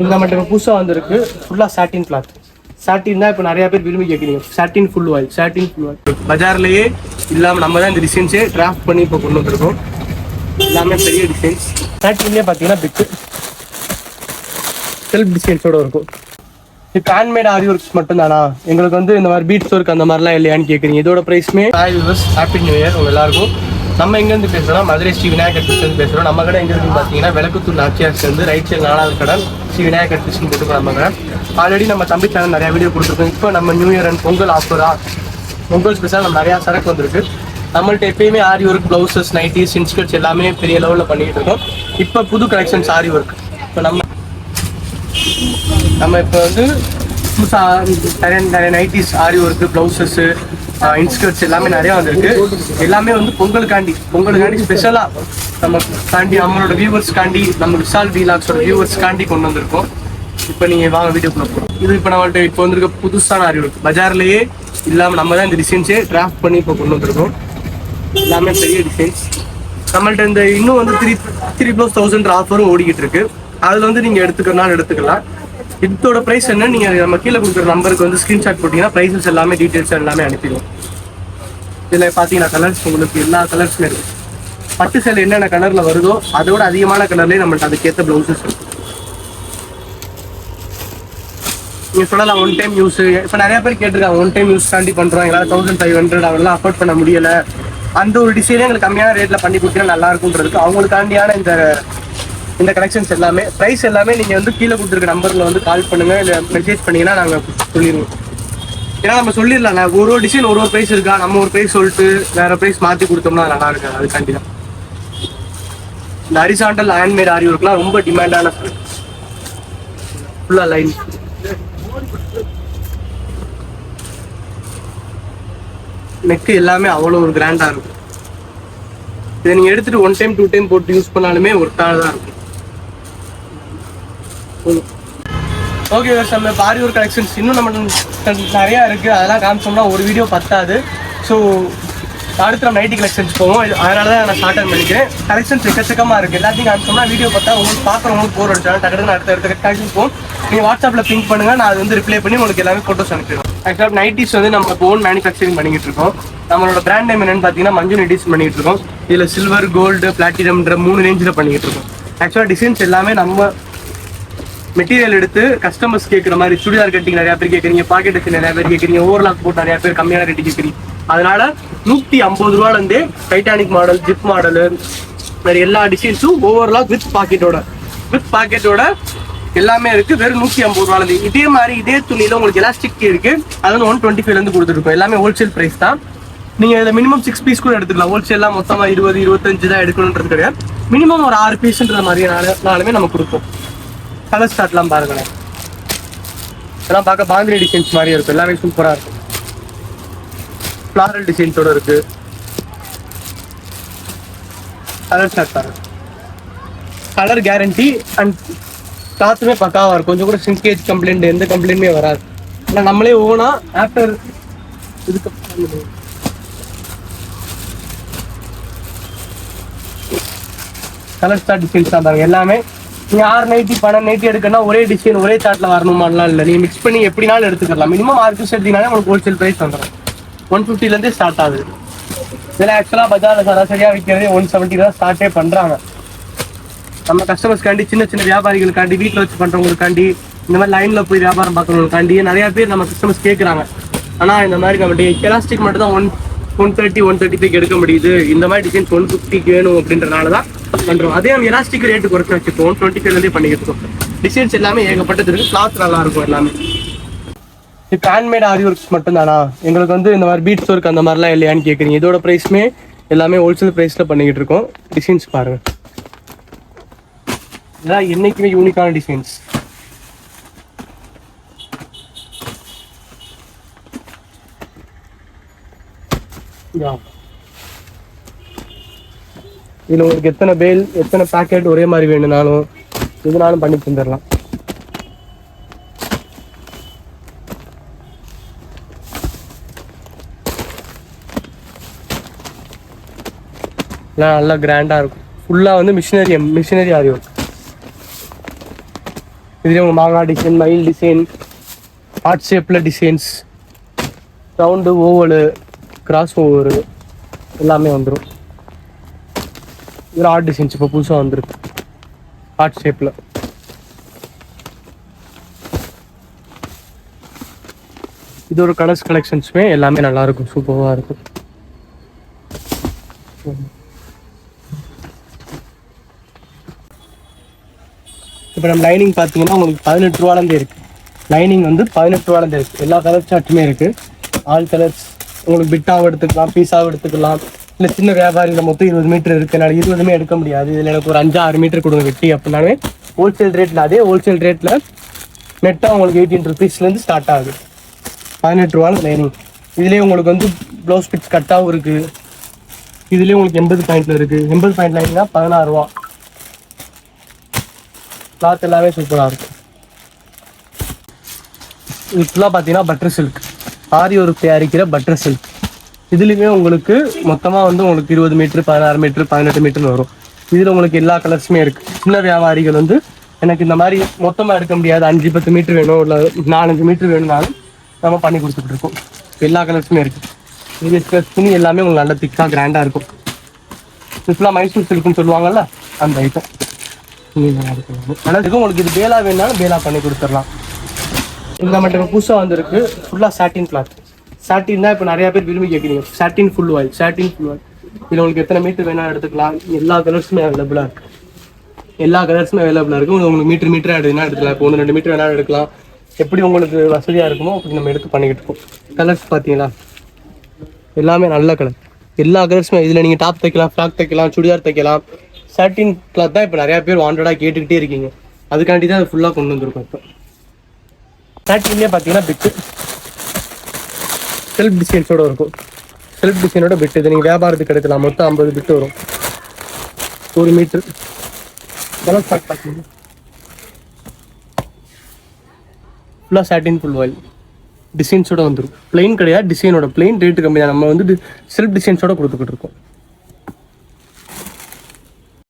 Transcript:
இந்த மட்டும் புதுசாக வந்திருக்கு ஃபுல்லாக சாட்டின் கிளாத் சாட்டின் தான் இப்போ நிறைய பேர் விரும்பி கேட்குறீங்க. Satin full voile satin full voile பஜார்லேயே இல்லாமல் நம்ம தான் இந்த டிசைன்ஸே டிராஃப்ட் பண்ணி இப்போ கொண்டு வந்திருக்கோம். எல்லாமே பெரிய டிசைன்ஸ் சாட்டின்லேயே பார்த்தீங்கன்னா பிக்கு செல்ஃப் டிசைன்ஸோட இருக்கும். இப்போ ஹேண்ட்மேட் ஆரி ஒர்க்ஸ் மட்டும் தானா? எங்களுக்கு வந்து இந்த மாதிரி பீட்ஸ் ஒர்க் அந்த மாதிரிலாம் இல்லையான்னு கேட்குறீங்க. இதோட ப்ரைஸ்மே ஹாப்பி நியூ இயர் உங்கள் எல்லாருக்கும். நம்ம எங்கேருந்து பேசுகிறோம் மதுரை ஸ்ரீ விநாயகர் கிருஷ்ணன் பேசுகிறோம் நம்ம கடை எங்கேருந்து பார்த்தீங்கன்னா விளக்குத்தூர் நாச்சியார் ரைட் சைடு நாலாவது கடை ஸ்ரீ விநாயகர் கிருஷ்ணன் போட்டுக்கோ நம்ம கடை. ஆல்ரெடி நம்ம தம்பி சேனல் நிறையா வீடியோ கொடுத்துருக்கோம். இப்போ நம்ம நியூ இயர் அண்ட் பொங்கல் ஆஃபரா பொங்கல் ஸ்பெஷல் நம்ம நிறையா சரக்கு வந்திருக்கு. நம்மள்ட்ட எப்பயுமே aari work blouses nighties inskirts எல்லாமே பெரிய லெவலில் பண்ணிக்கிட்டு இருக்கோம். இப்போ புது கலெக்ஷன்ஸ் ஆரி ஒர்க் இப்போ நம்ம நம்ம இப்போ வந்து புதுசாக நிறைய நிறைய nighties aari work blouses institutes எல்லாமே நிறைய வந்திருக்கு. எல்லாமே வந்து பொங்கலுக்காண்டி பொங்கலுக்காண்டி ஸ்பெஷலா நம்ம காண்டி நம்மளோட வியூவர்ஸ்க்காண்டி நம்ம விஷால் வீலாக்ஸோட வியூவர்ஸ்க்காண்டி கொண்டு வந்திருக்கோம். இப்போ நீங்கள் வாங்க வீடியோக்குள்ள போகிறோம் இது இப்போ நம்மள்ட்ட இப்போ வந்திருக்க புதுசான அறிவு ஒர்க் பஜார்லேயே இல்லாமல் நம்ம தான் இந்த டிசைன்ஸே டிராஃப்ட் பண்ணி இப்போ கொண்டு வந்திருக்கோம். எல்லாமே பெரிய டிசைன்ஸ் நம்மள்ட்ட இந்த இன்னும் வந்து த்ரீ த்ரீ ப்ளஸ் தௌசண்ட் ஆஃபரும் ஓடிக்கிட்டு இருக்கு. அதில் வந்து நீங்கள் எடுத்துக்கிறனால எடுத்துக்கலாம். இதோட ப்ரைஸ் என்ன? நீங்கள் நம்ம கீழே கொடுக்குற நம்பருக்கு வந்து ஸ்க்ரீன்ஷாட் போட்டிங்கன்னா ப்ரைஸஸ் எல்லாமே டீட்டெயில்ஸ் எல்லாமே அனுப்பிடுவோம் இதில் பார்த்தீங்கன்னா கலர்ஸ் உங்களுக்கு எல்லா கலர்ஸுமே இருக்குது பட்டு சேலை என்னென்ன கலரில் வருதோ அதோட அதிகமான கலர்லேயே நம்மள்ட்ட அதுக்கேற்ற ப்ளவுசஸ் இருக்கும். நீங்கள் சொல்லலாம் ஒன் டைம் யூஸ் இப்போ நிறைய பேர் கேட்டிருக்காங்க ஒன் டைம் யூஸ் தாண்டி பண்ணுறோம் எங்களால் தௌசண்ட் ஃபைவ் ஹண்ட்ரட் அவங்களாம் அஃபோர்ட் பண்ண முடியலை. அந்த ஒரு டிசைனே எங்களுக்கு கம்மியான ரேட்டில் பண்ணி கொடுத்தீங்கன்னா நல்லா இருக்குன்றதுக்கு அவங்களுக்காண்டியான இந்த இந்த கலெக்ஷன்ஸ் எல்லாமே ப்ரைஸ் எல்லாமே நீங்கள் வந்து கீழே கொடுத்துருக்க நம்பரில் வந்து கால் பண்ணுங்கள் இல்லை மெசேஜ் பண்ணீங்கன்னா நாங்கள் சொல்லிடுவோம். ஏன்னா நம்ம சொல்லிடலாம் ஒரு ஒரு டிசைன் ஒரு ஒரு ப்ரைஸ் இருக்கா? நம்ம ஒரு ப்ரைஸ் சொல்லிட்டு வேற ப்ரைஸ் மாற்றி கொடுத்தோம்னா நல்லா இருக்காது அதுக்காண்டி தான் இந்த ஹரிசாண்டல் ஹேண்ட்மேட் ஆரி ஒர்க்லாம் ரொம்ப டிமாண்டான ஃபுல்லாக லைன் நெக்கு எல்லாமே அவ்வளோ ஒரு கிராண்டாக இருக்கும். இதை நீங்கள் எடுத்துட்டு ஒன் டைம் டூ டைம் போட்டு யூஸ் பண்ணாலுமே ஒர்க்காக தான் இருக்கும். ஓகே நம்ம பாரி கலெக்ஷன்ஸ் இன்னும் நம்ம நிறையா இருக்குது அதெல்லாம் காமிச்சோம்னா ஒரு வீடியோ பத்தாது. ஸோ அடுத்து நம்ம நைட்டி கலெக்ஷன்ஸ் போவோம். அதனால தான் நான் ஸ்டார்ட் பண்ணிக்கிறேன் கலெக்ஷன்ஸ் எக்கச்சக்கமாக இருக்குது எல்லாத்தையும் காமிச்சோம்னா வீடியோ பார்த்தா உங்களுக்கு பார்க்குறவங்களுக்கு போர் அடிச்சாலும் டக்குனு அடுத்த அடுத்த கலெக்ஷன் போகும் நீங்கள் வாட்ஸ்அப்பில் பிங்க் பண்ணுங்கள் நான் அது வந்து ரிப்ளை பண்ணி உங்களுக்கு எல்லாமே ஃபோட்டோஸ் அனுப்பிடுவேன். ஆக்சுவலாக நைட்டிஸ் வந்து நம்ம ஓன் மேனுஃபேக்சரிங் பண்ணிக்கிட்டு இருக்கோம். நம்மளோட பிராண்ட் நேம் என்னென்னு பார்த்தீங்கன்னா மஞ்சு நைட்டிஸ் பண்ணிகிட்டு இருக்கோம். இதில் சில்வர் கோல்டு பிளாட்டினம்ன்ற மூணு ரேஞ்சில் பண்ணிக்கிட்டு இருக்கோம். ஆக்சுவலாக டிசைன்ஸ் எல்லாமே நம்ம மெட்டீரியல் எடுத்து கஸ்டமர்ஸ் கேட்குற மாதிரி சுடிதார் கட்டிங் நிறைய பேர் கேட்குறீங்க பாக்கெட் வச்சு நிறைய பேர் கேட்குறீங்க ஓவர்லாக் போட்டு நிறைய பேர் கம்மியான ரேட்டு கேட்குறீங்க அதனால நூற்றி ஐம்பது ரூபாலேருந்தே டைட்டானிக் மாடல் ஜிப் மாடலு வேறு எல்லா டிசைன்ஸும் ஓவர்லாக் வித் பாக்கெட்டோட வித் பாக்கெட்டோட எல்லாமே இருக்கு. வெறும் நூற்றி ஐம்பது ரூபாலேருந்து இதே மாதிரி இதே துணியில் உங்களுக்கு எலாஸ்டிக் இருக்கு. அது வந்து ஒன் டுவெண்ட்டி ஃபைவ்லேருந்து கொடுத்துருக்கோம். எல்லாமே ஹோல்சேல் ப்ரைஸ் தான். நீங்கள் இதில் மினிமம் சிக்ஸ் பீஸ் கூட எடுத்துக்கலாம். ஹோல்சேலாக மொத்தமாக இருபது இருபத்தஞ்சு தான் எடுக்கணுன்றது கிடையாது. மினிமம் ஒரு ஆறு பீஸ்ன்ற மாதிரினாலுமே நம்ம கொடுப்போம். கலர் ஸ்டார்ட்லாம் பாருங்களேன் இதெல்லாம் பார்க்க பாந்திரி டிசைன்ஸ் மாதிரி இருக்கும். எல்லாமே சூப்பராக இருக்கும். ஃப்ளாரல் டிசைன்ஸோட இருக்கு. கலர் ஸ்டார்ட் பாருங்க. கலர் கேரண்டி அண்ட் கிளாத்துமே பக்காவாக இருக்கும். கொஞ்சம் கூட சிங்கேஜ் கம்ப்ளைண்ட் எந்த கம்ப்ளைண்ட்டுமே வராது. ஆனால் நம்மளே ஓனா ஆஃப்டர் இதுக்கு கலர் ஸ்டார்ட் டிசைன்ஸ் தான் பாருங்க. எல்லாமே நீங்கள் ஆறு நைட்டி பன்னெண்டு நைட்டி எடுக்கணும்னா ஒரே டிசைன் ஒரே சார்ட்ல வரணுமாலாம் இல்லை. நீங்கள் மிக்ஸ் பண்ணி எப்படினாலும் எடுத்துக்கலாம். மினிமம் ஆறு பீஸ் எடுத்தீங்கனாலே உங்களுக்கு ஹோல்சேல் ப்ரைஸ் வந்துடும் ஒன் ஃபிஃப்டிலேருந்தே ஸ்டார்ட் ஆகுது. இதில் ஆக்சுவலாக பஜாரில் சராசரியாக விற்கிறதே ஒன் செவன்ட்டி தான் ஸ்டார்ட்டே பண்ணுறாங்க நம்ம கஸ்டமர்ஸ்க்காண்டி சின்ன சின்ன வியாபாரிகளுக்காண்டி வீட்டில் வச்சு பண்ணுறவங்களுக்காண்டி இந்த மாதிரி லைனில் போய் வியாபாரம் பார்க்குறவங்களுக்காண்டி நிறைய பேர் நம்ம கஸ்டமர்ஸ் கேட்குறாங்க ஆனால் இந்த மாதிரி நம்ம எலாஸ்டிக் மட்டும் தான் one one thirty one thirty five எடுக்க முடியுது. இந்த மாதிரி டிசைன்ஸ் ஒன் ஃபிஃப்டிக்கு வேணும் அப்படின்றனால தான் பண்ணுறோம் அதே நம்ம எலாஸ்டிக் ரேட்டு குறைச்சி வச்சுப்போம். டுவெண்ட்டி ஃபைவ்லேருந்தே பண்ணிக்கிட்டு இருக்கோம் டிசைன்ஸ் எல்லாமே ஏகப்பட்டது இருக்குது கிளாத் நல்லா இருக்கும் எல்லாமே. இப்போ ஹேண்ட்மேட் ஆரி ஒர்க்ஸ் மட்டும்தானா? எங்களுக்கு வந்து இந்த மாதிரி பீட்ஸ் ஒர்க் அந்த மாதிரிலாம் இல்லையான்னு கேட்குறீங்க இதோட ப்ரைஸுமே எல்லாமே ஹோல்சேல் ப்ரைஸில் பண்ணிக்கிட்டு இருக்கோம். டிசைன்ஸ் பாருங்கள் இதெல்லாம் என்றைக்குமே யூனிக்கான டிசைன்ஸ் இதில் உங்களுக்கு எத்தனை பேல் எத்தனை பேக்கெட் ஒரே மாதிரி வேணும்னாலும் எதுனாலும் பண்ணி தந்துடலாம் எல்லாம் நல்லா கிராண்டாக இருக்கும். ஃபுல்லாக வந்து மிஷினரி மிஷினரி ஆதி ஒர்க் இதுலேயே உங்கள் மாங்கா டிசைன் மயில் டிசைன் ஹார்ட் ஷேப்பில் designs round oval cross over எல்லாமே வந்துடும் இதில் ஆர்ட் டிசைன்ஸ் இப்போ புதுசாக வந்துருக்கு. ஹார்ட் ஷேப்பில் இது ஒரு கலர்ஸ் கலெக்ஷன்ஸுமே எல்லாமே நல்லா இருக்கும் சூப்பராக இருக்கும். இப்போ நம்ம லைனிங் பார்த்தீங்கன்னா உங்களுக்கு பதினெட்டு ரூபாலேருந்து இருக்கு. லைனிங் வந்து பதினெட்டு ரூபாலேருந்து இருக்குது எல்லா கலர் சார்ட்டுமே இருக்கு. ஆல் கலர்ஸ் உங்களுக்கு பிட்டாகவும் எடுத்துக்கலாம் பீஸாகவும் எடுத்துக்கலாம். இல்லை சின்ன வியாபாரியில் மொத்தம் இருபது மீட்டர் இருக்கனால இருபதுமே எடுக்க முடியாது. இதில் எனக்கு ஒரு அஞ்சு ஆறு மீட்டர் கொடுங்க வெட்டி. அப்படின்னாலே ஹோல்சேல் ரேட்டில் அதே ஹோல்சேல் ரேட்டில் நெட்டாக உங்களுக்கு எயிட்டீன் ருபீஸ்லேருந்து ஸ்டார்ட் ஆகுது. பதினெட்டு ரூபா லைனிங் இதுலேயே உங்களுக்கு வந்து ப்ளவுஸ் பிட்ஸ் கட்டாகவும் இருக்குது இதுலேயே உங்களுக்கு எண்பது பாயிண்டில் இருக்குது எண்பது பாயிண்ட் லைனிங்னா பதினாறு ரூபா. கிளாத் எல்லாமே சூப்பராக இருக்கும். இது ஃபுல்லாக பார்த்தீங்கன்னா பட்டர் சில்க் ஆரி ஒரு தயாரிக்கிற பட்டர் சில்க் இதுலேயுமே உங்களுக்கு மொத்தமாக வந்து உங்களுக்கு இருபது மீட்ரு பதினாறு மீட்ரு பதினெட்டு மீட்டர்னு வரும். இதில் உங்களுக்கு எல்லா கலர்ஸுமே இருக்குது சின்ன வியாபாரிகள் வந்து எனக்கு இந்த மாதிரி மொத்தமாக எடுக்க முடியாது. அஞ்சு பத்து மீட்ரு வேணும் இல்லை நாலஞ்சு மீட்ரு வேணும்னாலும் நம்ம பண்ணி கொடுத்துட்டு இருக்கோம். எல்லா கலர்ஸுமே இருக்குது இது ஸ்ட்ரெஸ் துணி எல்லாமே உங்களுக்கு நல்ல திக்காக கிராண்டாக இருக்கும். இது ஃபுல்லாக மைசூர் சில்க்குன்னு சொல்லுவாங்கல்ல அந்த ஐட்டம் ஆனால் உங்களுக்கு இது பேலா வேணாலும் பேலா பண்ணி கொடுத்துடலாம். இந்த மட்டும் புதுசாக வந்திருக்கு. ஃபுல்லாக சாட்டின் கிளாத் சாட்டின் தான் இப்போ நிறைய பேர் விரும்பி கேட்குறீங்க satin full oil satin full oil இதில் உங்களுக்கு எத்தனை மீட்டர் வேணாலும் எடுத்துக்கலாம். எல்லா கலர்ஸுமே அவைலபிளாக இருக்கு. எல்லா கலர்ஸுமே அவைலபிளாக இருக்கும் உங்களுக்கு மீட்டர் மீட்டராக எடுத்துனா எடுத்துக்கலாம்? இப்போ ஒன்று ரெண்டு மீட்டர் வேணாலும் எடுக்கலாம். எப்படி உங்களுக்கு வசதியாக இருக்குமோ அப்படி நம்ம எடுத்து பண்ணிக்கிட்டு இருக்கோம். கலர்ஸ் பார்த்தீங்களா எல்லாமே நல்ல கலர் எல்லா கலர்ஸுமே இதில் நீங்கள் டாப் தைக்கலாம் ஃப்ராக் தைக்கலாம் சுடிதார் தைக்கலாம். சாட்டின் கிளாத் தான் இப்போ நிறையா பேர் வாண்டடாக கேட்டுக்கிட்டே இருக்கீங்க. அதுக்காண்டி தான் அது ஃபுல்லாக கொண்டு வந்திருக்கோம் இப்போ. சாட்டின்லேயே பார்த்தீங்கன்னா பிக்கு செல்ஃப் டிசைன்ஸோட இருக்கும். செல்ஃப் டிசைனோட பிட்டு இது நீங்கள் வியாபாரத்துக்கு எடுக்கலாம். மொத்தம் ஐம்பது பிட்டு வரும். ஒரு மீட்ரு இதெல்லாம் ஸ்டார்ட் பார்த்தீங்கன்னா ஃபுல்லாக சாட்டின் ஃபுல் ஆயில் டிசைன்ஸோட வந்துடும் பிளெயின் கிடையாது. டிசைனோட பிளெயின் ரேட்டு கம்மி தான் நம்ம வந்து செல்ஃப் டிசைன்ஸோட கொடுத்துக்கிட்டு இருக்கோம்.